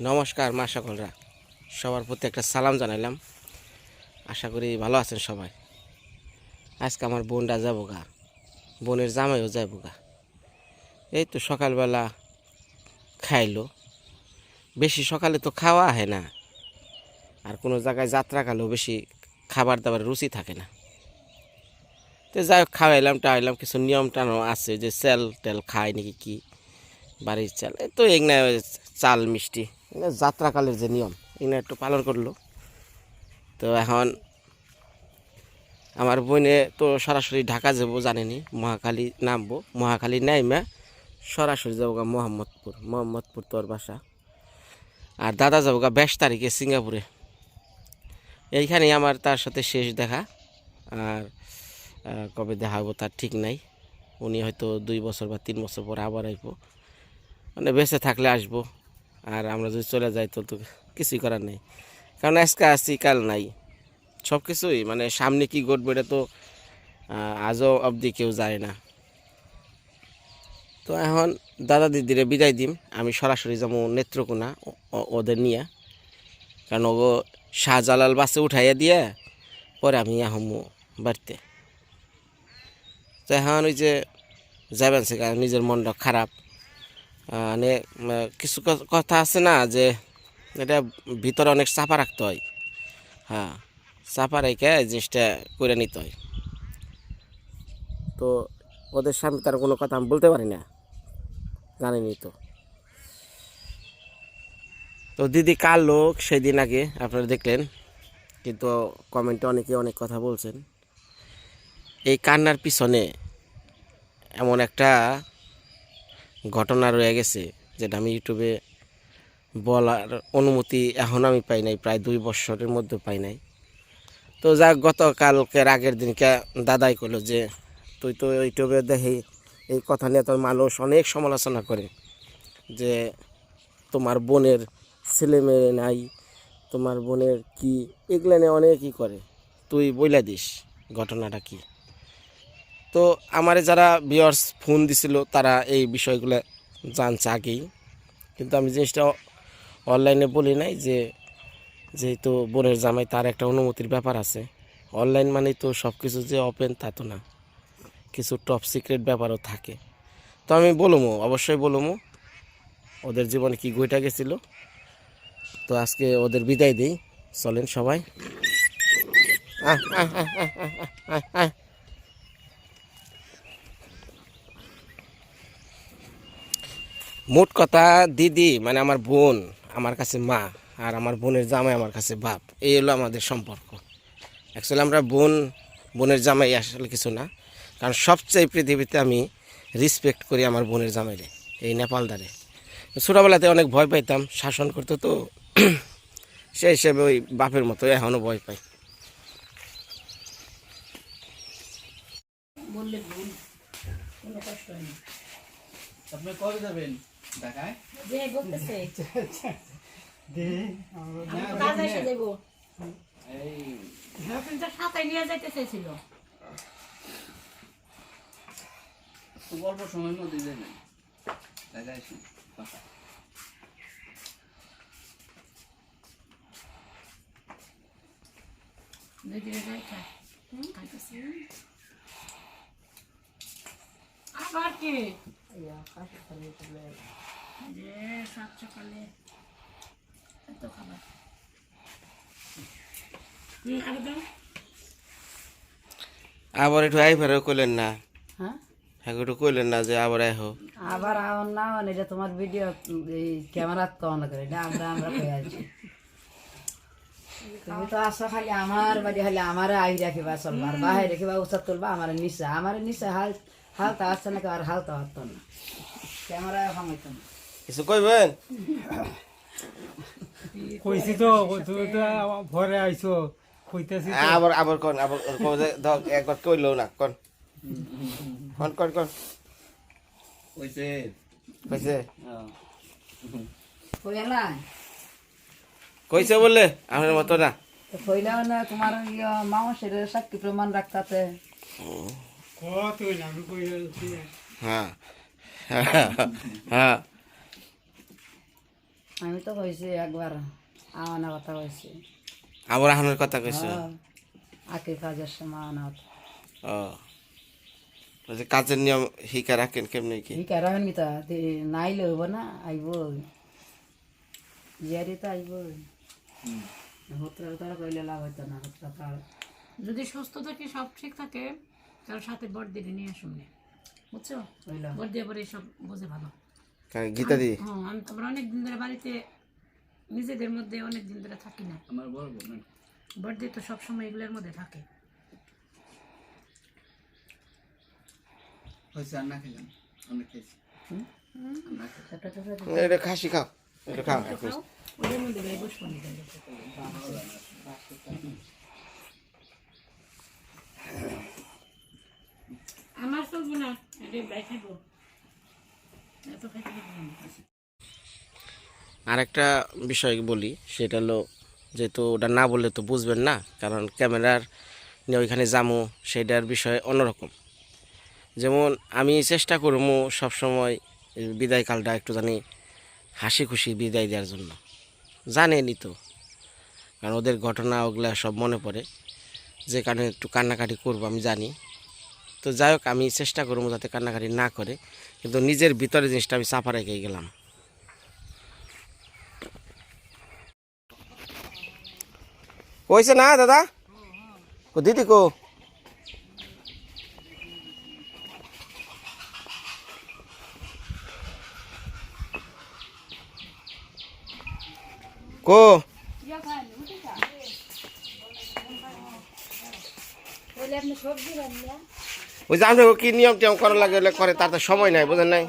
নমস্কার মা সকলরা। সবার প্রতি একটা সালাম জানাইলাম। আশা করি ভালো আছেন সবাই। আজকে আমার বোনরা যাব গা বোনের জামাইও যাব গা এই তো সকালবেলা খাইলো। বেশি সকালে তো খাওয়া হয় না। আর কোনো জায়গায় যাত্রা কালেও বেশি খাবার দাবার রুচি থাকে না। তো যাই হোক, খাওয়াইলাম টাইলাম কিছু নিয়ম টানো আছে যে সেল টেল খায় নাকি কি? বাড়ির চাল। তো এগুলো চাল মিষ্টি। যাত্রাকালের যে নিয়ম, এগুলো একটু পালন করল। তো এখন আমার বোনে তো সরাসরি ঢাকা যাব, জানেনি। মহাখালী নামবো, মহাখালী নাইমা, সরাসরি যাব গা মোহাম্মদপুর মোহাম্মদপুর তোর বাসা। আর দাদা যাব গা বাইশ তারিখে সিঙ্গাপুরে। এইখানেই আমার তার সাথে শেষ দেখা। আর কবে দেখা হব তার ঠিক নাই। উনি হয়তো দুই বছর বা তিন বছর পরে আবার আসব মানে বেঁচে থাকলে আসব। আর আমরা যদি চলে যাই তো তো কিছুই করার নেই। কারণ আজকে আসছি কাল নাই। সব কিছুই মানে সামনে কি ঘটবে এটা তো আজও অবধি কেউ যায় না। তো এখন দাদা দিদিরে বিদায় দিম। আমি সরাসরি যাব নেত্রকোনা ওদের নিয়ে। কারণ ও শাহজালাল বাসে উঠাইয়া দিয়ে পরে আমি আহমু বাড়িতে। তো এখন ওই যে যাবেন সে নিজের মনটা খারাপ। মানে কিছু কথা আছে না যে এটা ভিতরে অনেক চাপা রাখতে হয়। হ্যাঁ চাপা রেখে জিনিসটা করে নিতে হয়। তো ওদের সামনে তার কোনো কথা আমি বলতে পারি না। জানেনি তো। তো দিদি কার লোক? সেদিন আগে আপনারা দেখলেন। কিন্তু কমেন্টে অনেকে অনেক কথা বলছেন। এই কান্নার পিছনে এমন একটা ঘটনা রয়ে গেছে যেটা আমি ইউটিউবে বলার অনুমতি এখন আমি পাই নাই, প্রায় দুই বছরের মধ্যে পাই নাই। তো যাক গতকালকের আগের দিনকে দাদাই করল যে, তুই তো ইউটিউবে দেখি, এই কথা নিয়ে তোর মানুষ অনেক সমালোচনা করে যে, তোমার বোনের ছেলে মেয়ে নাই, তোমার বোনের কি, এগুলো নিয়ে অনেকই করে। তুই বইলা দিস, ঘটনাটা কি? তো আমারে যারা ভিওর্স ফোন দিছিল তারা এই বিষয়গুলো জানছে আগেই। কিন্তু আমি জিনিসটা অনলাইনে বলি নাই যে যেহেতু বোনের জামাই তার একটা অনুমতির ব্যাপার আছে। অনলাইন মানেই তো সব কিছু যে ওপেন তা তো না। কিছু টপ সিক্রেট ব্যাপারও থাকে। তো আমি বলব অবশ্যই বলব ওদের জীবনে কি গইটা গেছিল? তো আজকে ওদের বিদায় দিই। চলেন সবাই। আহ, আহ, আহ, আহ, আহ, আহ, আহ। মোট কথা, দিদি মানে আমার বোন, আমার কাছে মা, আর আমার বোনের জামাই আমার কাছে বাপ, এই হলো আমাদের সম্পর্ক। অ্যাকচুয়ালি আমরা বোন, বোনের জামাই আসলে কিছু না, কারণ সবচেয়ে পৃথিবীতে আমি রেসপেক্ট করি আমার বোনের জামাইরে, এই নেপালদারে। ছোটোবেলাতে অনেক ভয় পাইতাম, শাসন করতো তো, সেই হিসেবে ওই বাপের মতো এখনও ভয় পাই। বললে আপনি কবে যাবেন? ঢাকায় যে বলতেছে না, কাজ এসে দেবো এই। আপনি তো সাঁতাই নিয়ে যাইতে চেয়েছিল খুব অল্প সময়ের মধ্যে যাবেন ঢাকায় এসে বাসা। দুই দিনে যাই খাই খাইতেছি। আবার কি? যে সাত সকালে এত খাবার হুম আর দাও আবার একটু আইভারও কইলেন না হ্যাঁ হ্যাঁ একটু কইলেন না যে আবার আইহো আবার আমার না মানে এটা তোমার ভিডিও এই ক্যামেরা কন করে এটা আমরা আমরা কই আছি তুমি তো আসো খালি আমার বাড়ি খালি আমার আই রাখিবা চলবার বাহাই রাখিবা উচার তুলবা আমার নিচে আমার নিচে হাল হালতা আসছে না আর হালতা হতো না? ক্যামেরা খামাইতো না। কিছু কইবেন? কইছি তো তুমি তো ঘরে আইছো কইতেছি আবার আবার কোন আবার যে ধর একবার কইলো না কোন? কোন কোন কোন? কইছে। কইছে। কই না কইছে বললে আমার মতো না। তো কইলাও না তোমার ইয়ে মাংসের সাক্ষী প্রমাণ রাখতাতে। হ্যাঁ। হ্যাঁ। আমি তো কইছি একবার আওয়ানা কথা কইছি। আবার আহানোর কথা কইছো? হ্যাঁ, আকে কাজের সময় আওয়ানা কথা। ও। কাজের নিয়ম হিকা রাখেন কেমনি কি? ঠিক রাখেন কি তা নাইলে না আইব। জিয়ারি তো আইব। হোত্রা তারা কইলে লাভ হইতো না হোত্রা যদি সুস্থ থাকে সব ঠিক থাকে? তার সাথে বট দিয়ে নিয়ে আসুন নে। বুঝছ? হইল বট দিয়ে পরে সব বুঝে ভালো। গীতা দি? হ্যাঁ আমি তোমরা অনেক দিন ধরে বাড়িতে নিজেদের মধ্যে অনেক দিন ধরে থাকি না। আমার বড় বোন না। বট দিয়ে তো সবসময় এগুলোর মধ্যে থাকে। এটা খাসি খাও এটা খাও। খাও, ওদের মধ্যে বসবো না কিন্তু। আমার চলবো না। আর একটা বিষয় বলি, সেটা হলো যেহেতু ওটা না বললে তো বুঝবেন না, কারণ ক্যামেরার নিয়ে ওইখানে যামো, সেটার বিষয় অন্যরকম। যেমন আমি চেষ্টা করব সবসময় বিদায়কালটা একটু জানি হাসি খুশি বিদায় দেওয়ার জন্য। জানেনি তো, কারণ ওদের ঘটনা ওগুলা সব মনে পড়ে। যে কারণে একটু কান্নাকাটি করব, আমি জানি। তো যাই হোক, আমি চেষ্টা করব যাতে কান্নাকাটি না করে, কিন্তু নিজের ভিতরে জিনিসটা আমি চাপা রেখে গেলাম। কইছে না, দাদা? কো, দিদি কো? কো? ওই যে আপনার কি নিয়ম টিয়ম করা লাগে করে তার তো সময় নাই বোঝেন নাই?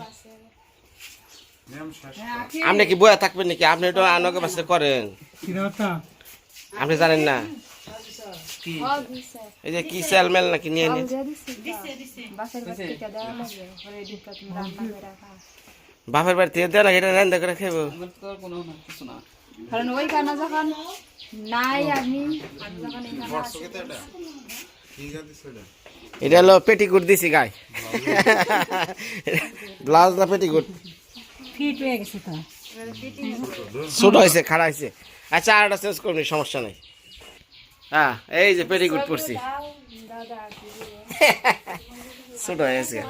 আপনি কি বয়া থাকবেন নাকি? আপনি তো আনকে পাশে করেন। আপনি জানেন না? এই যে কি সেল মেল নাকি নিয়ে নিয়ে বাপের বাড়ি থেকে দেয় না এটা রান্না করে খাইবো। তো আর কোনো কারণ যখন নাই আমি যখন এটা হলো পেটিকুট দিছি গায়ে ব্লাউজ না পেটিকুট। ফিট হয়ে গেছে তো। ছোট হয়েছে খাড়া হয়েছে। আচ্ছা আর একটা চেঞ্জ করবি সমস্যা নেই। হ্যাঁ এই যে পেটিকুট পরছি। ছোট হয়েছে ও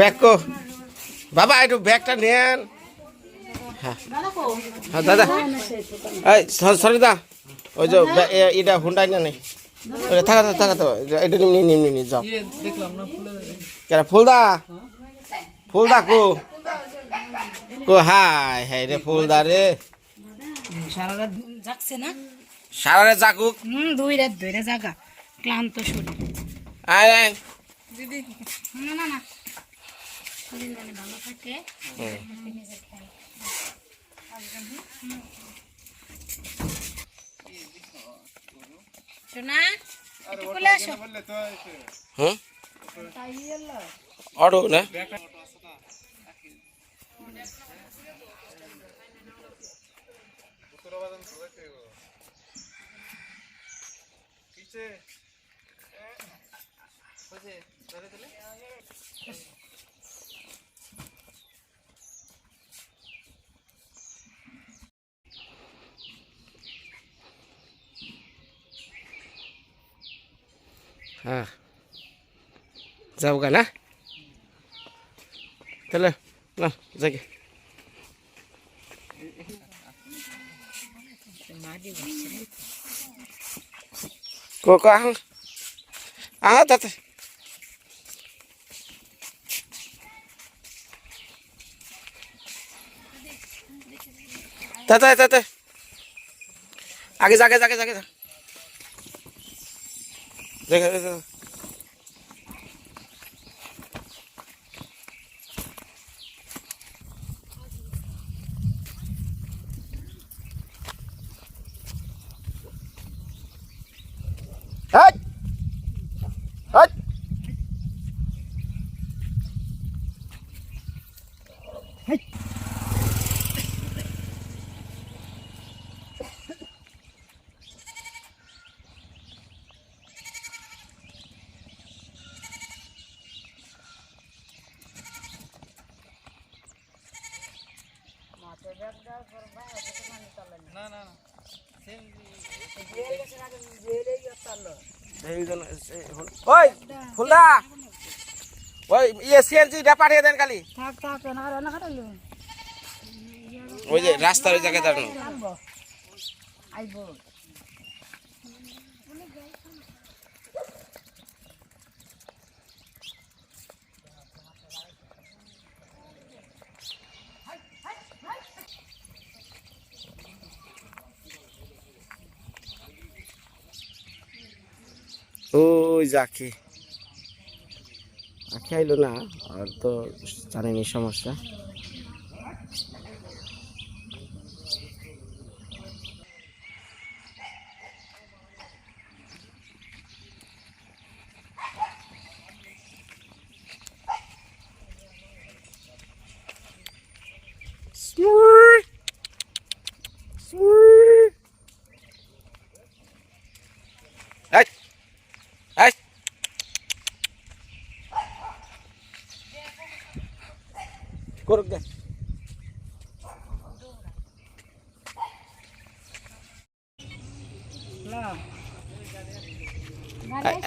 ব্যাগ কো। বাবা একটু ব্যাগটা নেন হ্যাঁ। হ্যাঁ দাদা। এই সরিদা ওই যে এটা হুন্ডাই না। নেই থাকা থাকা থাকা তো এটা নিয়ে নিয়ে নিয়ে যাও। ইয়ে কেন ফুলদা? ফুলদা কো? কো হাই হাই রে ফুলদা রে। সারা রাত যাচ্ছে না? সারারে জাকুক হুম দুই রাত ধরে জাগা ক্লান্ত শরীর। আয় আয়। না না না। শরীর জানি ভালো থাকে শোনা চলে আসো। হুম? অটো না? 들어가던 도대체 이거 있지? 그지 내려들래? 아 자고 가나? 들려, 나 자기. তাহলে না যাই কো কো আহ আহ তাতে তাতে তাতে আগে যাগে যাগে যাগে যা জাগে জাগে Hất! Hey! ফুলদা ওই ইয়ে সিএনজিটা পাঠিয়ে দেন খালি। ওই যে রাস্তার ওই জায়গায় দাঁড়ানো। ওই যাকে। আখি আইলো না আর তো জানেনি সমস্যা Smurf. Smurf. এই এই করুক দে আই- আইছে বিনা ইডেতে একটা তারা নেই এটা তুই যাতে মনে হচ্ছে যে ছাগল ইডে আছে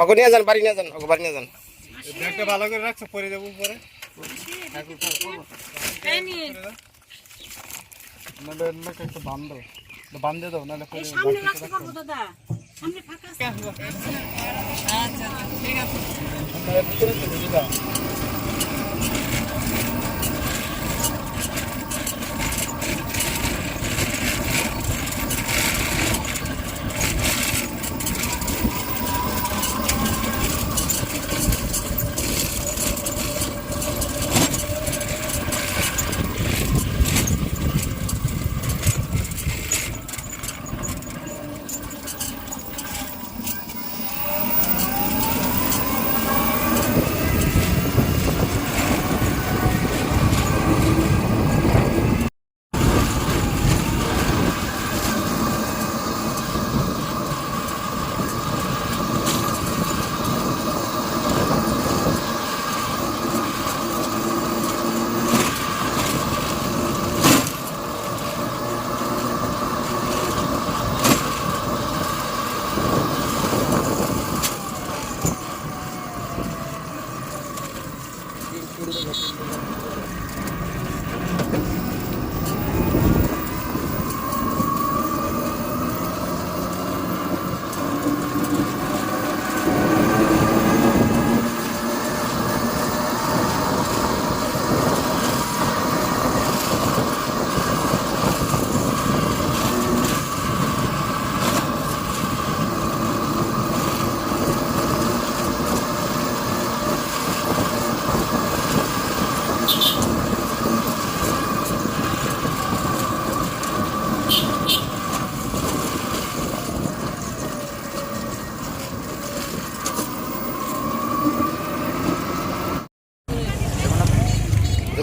অগো নিয়ে যান বাড়ি নিয়ে যান অগো বাড়ি নিয়ে যান। ব্যাগটা ভালো করে রাখছো পরে দেবো পরে নাহলে নাকি একটু বান দাও বান্ধে আচ্ছা ঠিক পরে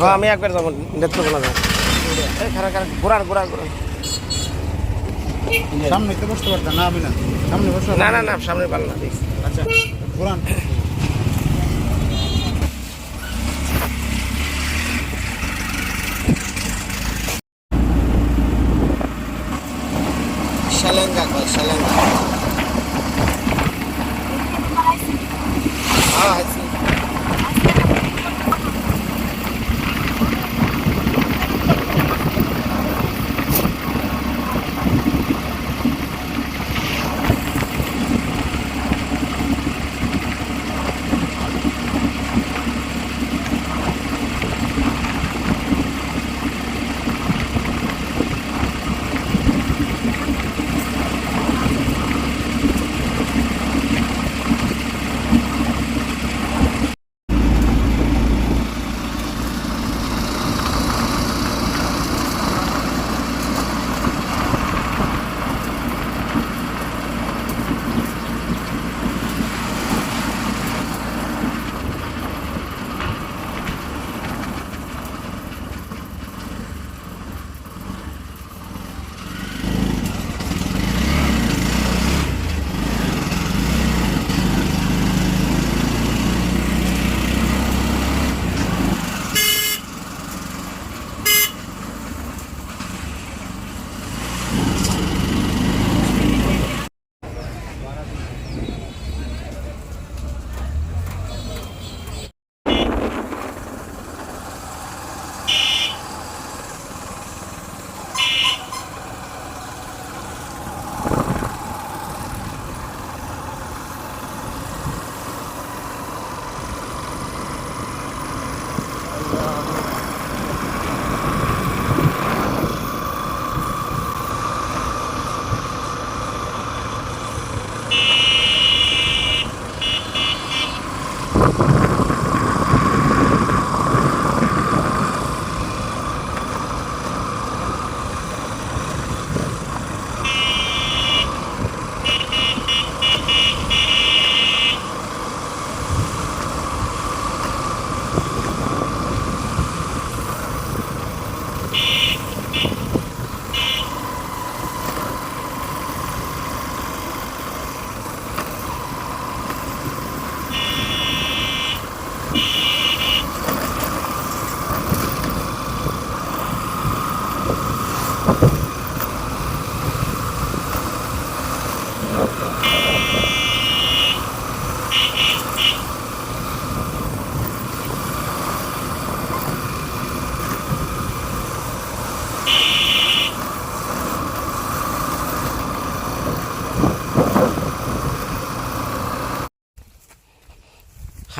হ্যাঁ আমি একবার যাব নেত্রকোনা যাব। ঘোরান ঘোরান ঘোরান। সামনে তো বসতে পারতাম না আমি না। সামনে বসতে না না না সামনে পাল না দেখছি আচ্ছা পুরান শালেঙ্গা কয়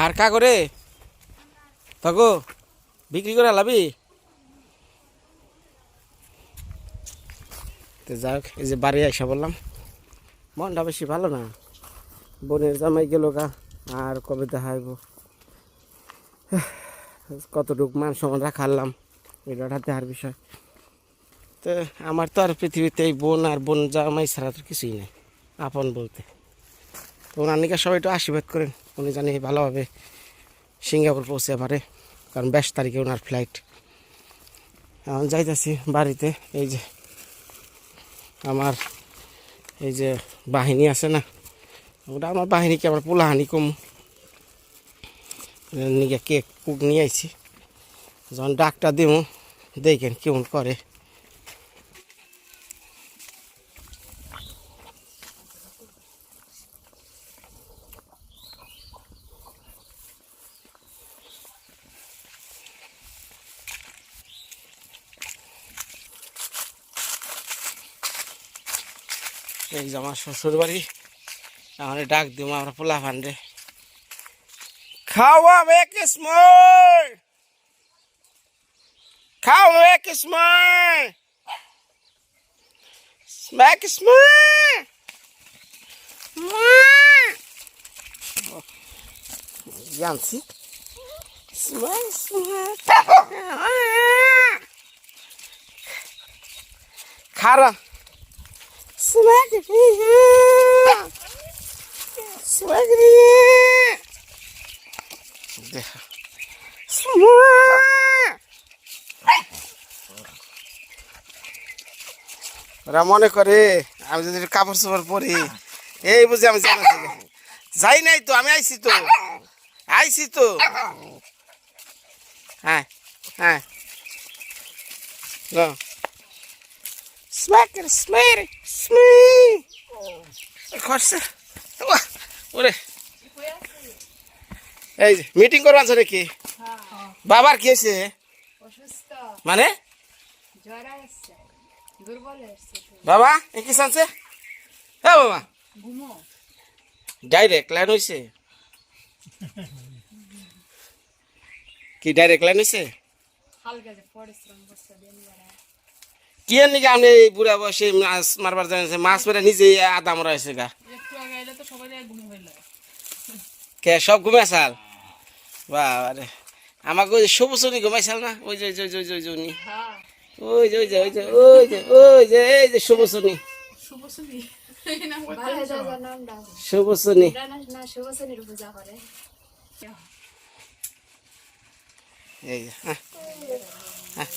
হার কা করে? থাকো বিক্রি করে লাবি। তো যাই হোক এই যে বাড়ি আইসা বললাম। মনটা বেশি ভালো না। বোনের জামাই গেল গা, আর কবে দেখাইব কতটুকু মান সম্মান রাখালাম এটা দেখার বিষয়। তো আমার তো আর পৃথিবীতে এই বোন আর বোন জামাই ছাড়া তো কিছুই নেই, আপন বলতে। তো ওনার নিকে সবাই একটু আশীর্বাদ করেন। উনি জানি ভালোভাবে সিঙ্গাপুর পৌঁছে পারে, কারণ বাইশ তারিখে ওনার ফ্লাইট এখন যাইতেছি বাড়িতে, এই যে আমার, এই যে বাহিনী আছে না, ওটা আমার বাহিনীকে আমার পোলাহানি কম। নিকে কেক কুক নিয়ে আইছি, যখন ডাকটা দিব দেখেন কেমন করে। যে আমার শ্বশুর বাড়ি আমার ডাক দিব আমরা পোলা ফান্ডে খাওয়া স্ম্যাক স্মল জানছি। স্মল স্মল খারা Smack. ওরা মনে করে আমি যদি কাপড় চোপড় পরি এই বুঝি আমি জানা যাই নাই তো আমি আইছি তো। আইছি তো। হ্যাঁ হ্যাঁ। No. Smack it, smack it, smack করছে ওয়া, ওরে। এই যে মিটিং করবার আছে নাকি? বাবার কি হয়েছে? অসুস্থ। মানে? বাবা এ কি শানছে? হ্যাঁ বাবা। ঘুমো। ডাইরেক্ট লাইন হয়েছে কি ডাইরেক্ট লাইন হয়েছে হালকা যে পরিশ্রম করছে দিন বেলা কি এর নাকি আপনি এই বুড়া বয়সে মাছ মারবার জানেন মাছ মেরে নিজে আদা মরা হয়েছে গা। একটু আগে এলে তো সবাই ঘুম হইল। কে সব ঘুমাইছাল বাবারে আমাকে ওই যে সবুজনি ঘুমাইছাল না? ওই যে ওই যে ওই যে উনি। হ্যাঁ। ওই যে ওই যে ওই যে ওই যে ওই যে এই যে সবুজনি শুভশ্রী ভালো যাওয়ার নাম ডাক সবুজনি না না না শুভশ্রীর পূজা করে। এই হ্যাঁ হ্যাঁ।